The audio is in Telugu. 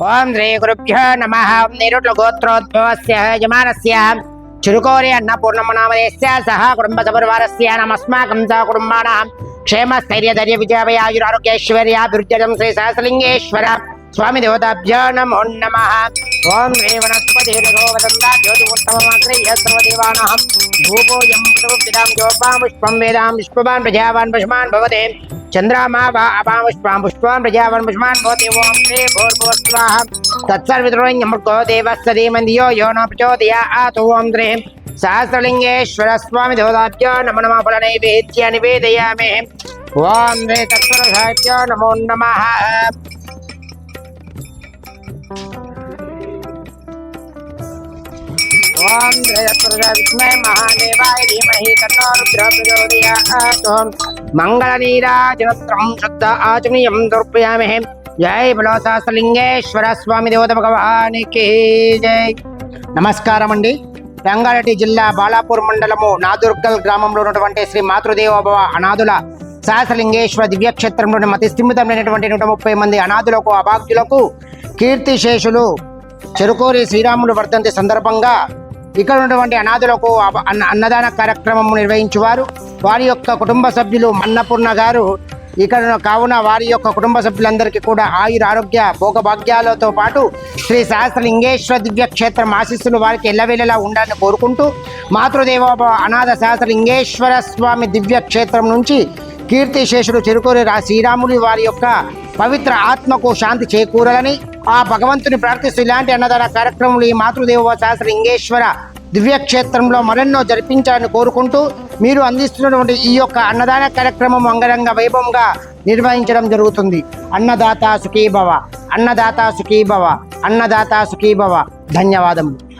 ఓం శ్రీ గురుభ్యో నమ నిరుట్ల గోత్రోద్భవస్య యజమానస్య చురుకోరి అన్నపూర్ణమ నామదేశ్య సహ కుటుంబ సపరివారస్య నమస్మాకం సహ కుటుంబానాం క్షేమ స్థైర్య ధైర్య విజయ ఆయురారోగ్యైశ్వర్యాభివృద్ధ్యం శ్రీ సహస్రలింగేశ్వర స్వామి దేవతాభ్యో నమో నమ ఓం శ్రీ వనస్పతి వదంతా జ్యోతిముత్తమగ్రహ్య సర్వదేవానాం భూపోయం విదాం జోపాం పుష్పం వేదాం పుష్పవాన్ ప్రజావాన్ పశుమాన్ భవతే चंद्रमा वा अपामुष्पां पुष्पां भवति ॐ श्री भूर्भुवः स्वाहा तत्सर्वितुर्वन्यमृगो देवः यो न प्रचोदयात् ॐ त्रीं सहस्रलिङ्गेश्वरस्वामि देवताभ्यो नमो नमः फलनैवेद्य निवेदयामि। ॐ रे तत्सर्वभ्यो नमो नमः। ॐ रे तत्सर्वविष्णे महादेवाय धीमहि तन्नो रुद्रः प्रचोदयात् రుద్ర మంగళ నీరాజనత్రం శుద్ధ ఆచమనీయం దర్పయామహే జై బలో స్వామి దేవత భగవానికి జై. నమస్కారం అండి రంగారెడ్డి జిల్లా బాలాపూర్ మండలము నాదుర్గల్ గ్రామంలో ఉన్నటువంటి శ్రీ మాతృదేవోభవ అనాథుల సహస్రలింగేశ్వర దివ్యక్షేత్రంలోని మతి స్థిమితమైనటువంటి నూట ముప్పై మంది అనాథులకు అభాగ్యులకు కీర్తిశేషులు చెరుకూరి శ్రీరాములు వర్ధంతి సందర్భంగా ఇక్కడ ఉన్నటువంటి అనాథులకు అన్నదాన కార్యక్రమం నిర్వహించేవారు. వారి యొక్క కుటుంబ సభ్యులు మన్నపూర్ణ గారు ఇక్కడ కావున వారి యొక్క కుటుంబ సభ్యులందరికీ కూడా ఆయుర ఆరోగ్య భోగభాగ్యాలతో పాటు శ్రీ సహస్రలింగేశ్వర దివ్య క్షేత్రం ఆశీస్సులు వారికి ఎల్లవేళలా ఉండాలని కోరుకుంటూ మాతృదేవోభవ అనాథ సహస్రలింగేశ్వర స్వామి దివ్య క్షేత్రం నుంచి కీర్తిశేషుడు చెరుకూరి రా శ్రీరాములు వారి యొక్క పవిత్ర ఆత్మకు శాంతి చేకూరాలని ఆ భగవంతుని ప్రార్థిస్తూ ఇలాంటి అన్నదాన కార్యక్రమాలు ఈ మాతృదేవ శాస్త్ర లింగేశ్వర దివ్యక్షేత్రంలో మరెన్నో జరిపించాలని కోరుకుంటూ మీరు అందిస్తున్నటువంటి ఈ యొక్క అన్నదాన కార్యక్రమం అంగరంగ వైభవంగా నిర్వహించడం జరుగుతుంది. అన్నదాత సుఖీభవ అన్నదాత సుఖీభవ అన్నదాత సుఖీభవ. ధన్యవాదములు.